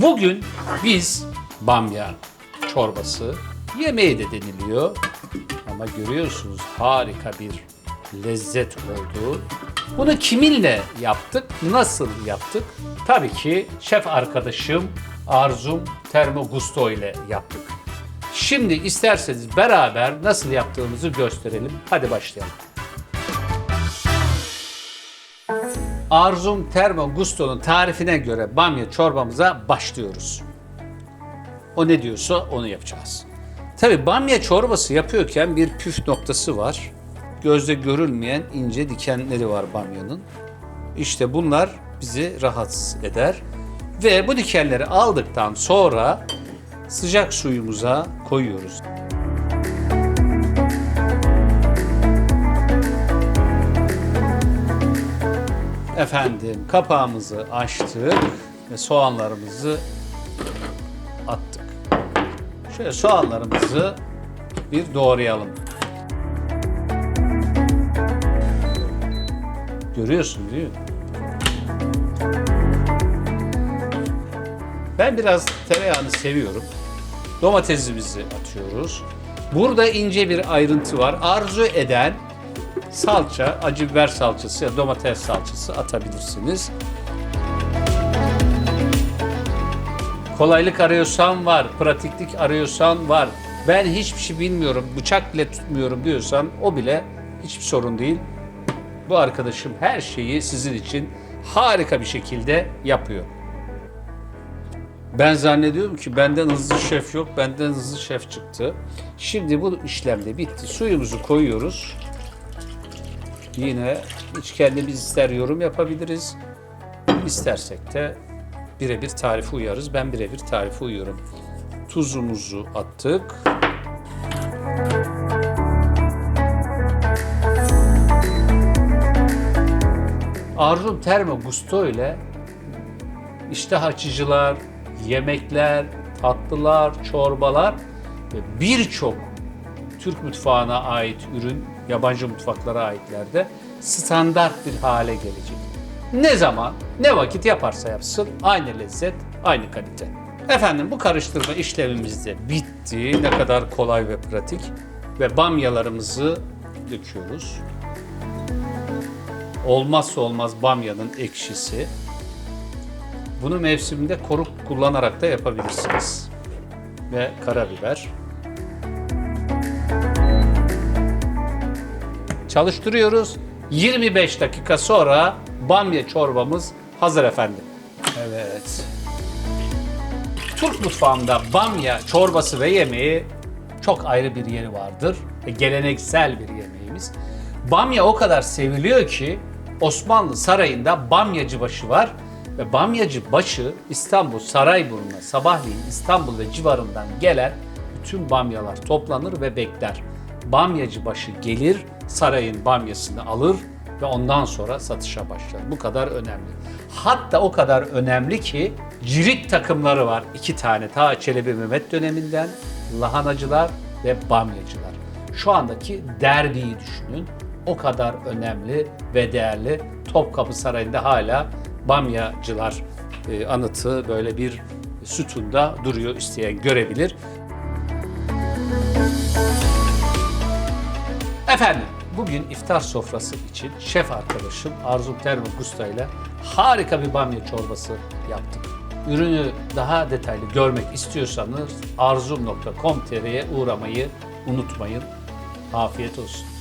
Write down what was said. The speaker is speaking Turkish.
Bugün biz bamya çorbası yemeği de deniliyor. Ama görüyorsunuz harika bir lezzet oldu. Bunu kiminle yaptık? Nasıl yaptık? Tabii ki şef arkadaşım Arzum Termogusto ile yaptık. Şimdi isterseniz beraber nasıl yaptığımızı gösterelim. Hadi başlayalım. Arzum Termo Gusto'nun tarifine göre bamya çorbamıza başlıyoruz. O ne diyorsa onu yapacağız. Tabi bamya çorbası yapıyorken bir püf noktası var. Gözde görülmeyen ince dikenleri var bamyanın. İşte bunlar bizi rahatsız eder. Ve bu dikenleri aldıktan sonra sıcak suyumuza koyuyoruz. Efendim kapağımızı açtık ve soğanlarımızı attık. Şöyle soğanlarımızı bir doğrayalım. Görüyorsun değil mi? Ben biraz tereyağını seviyorum. Domatesimizi atıyoruz. Burada ince bir ayrıntı var. Arzu eden salça, acı biber salçası ya domates salçası atabilirsiniz. Kolaylık arıyorsan var, pratiklik arıyorsan var. Ben hiçbir şey bilmiyorum, bıçak bile tutmuyorum diyorsan o bile hiçbir sorun değil. Bu arkadaşım her şeyi sizin için harika bir şekilde yapıyor. Ben zannediyorum ki benden hızlı şef yok, benden hızlı şef çıktı. Şimdi bu işlem de bitti. Suyumuzu koyuyoruz. Yine hiç kendimiz ister yorum yapabiliriz. İstersek de birebir tarife uyarız. Ben birebir tarife uyuyorum. Tuzumuzu attık. Arzum Termo Gusto ile iştah açıcılar, yemekler, tatlılar, çorbalar ve birçok Türk mutfağına ait ürün, yabancı mutfaklara aitlerde standart bir hale gelecek. Ne zaman, ne vakit yaparsa yapsın aynı lezzet, aynı kalite. Efendim bu karıştırma işlemimiz de bitti. Ne kadar kolay ve pratik. Ve bamyalarımızı döküyoruz. Olmazsa olmaz bamyanın ekşisi. Bunu mevsiminde koruk kullanarak da yapabilirsiniz. Ve karabiber. Çalıştırıyoruz. 25 dakika sonra bamya çorbamız hazır efendim. Evet. Türk mutfağında bamya çorbası ve yemeği çok ayrı bir yeri vardır. Ve geleneksel bir yemeğimiz. Bamya o kadar seviliyor ki Osmanlı Sarayı'nda bamyacı başı var. Ve bamyacı başı İstanbul Sarayburnu'na sabahleyin İstanbul ve civarından gelen bütün bamyalar toplanır ve bekler. Bamyacı başı gelir, sarayın bamyasını alır ve ondan sonra satışa başlar. Bu kadar önemli. Hatta o kadar önemli ki cirit takımları var. iki tane ta Çelebi Mehmet döneminden lahanacılar ve bamyacılar. Şu andaki derbiyi düşünün. O kadar önemli ve değerli Topkapı Sarayı'nda hala bamyacılar e, anıtı böyle bir sütunda duruyor isteyen görebilir. Efendim, bugün iftar sofrası için şef arkadaşım Arzum Termo Gusta ile harika bir bamya çorbası yaptık. Ürünü daha detaylı görmek istiyorsanız arzum.com.tr'ye uğramayı unutmayın. Afiyet olsun.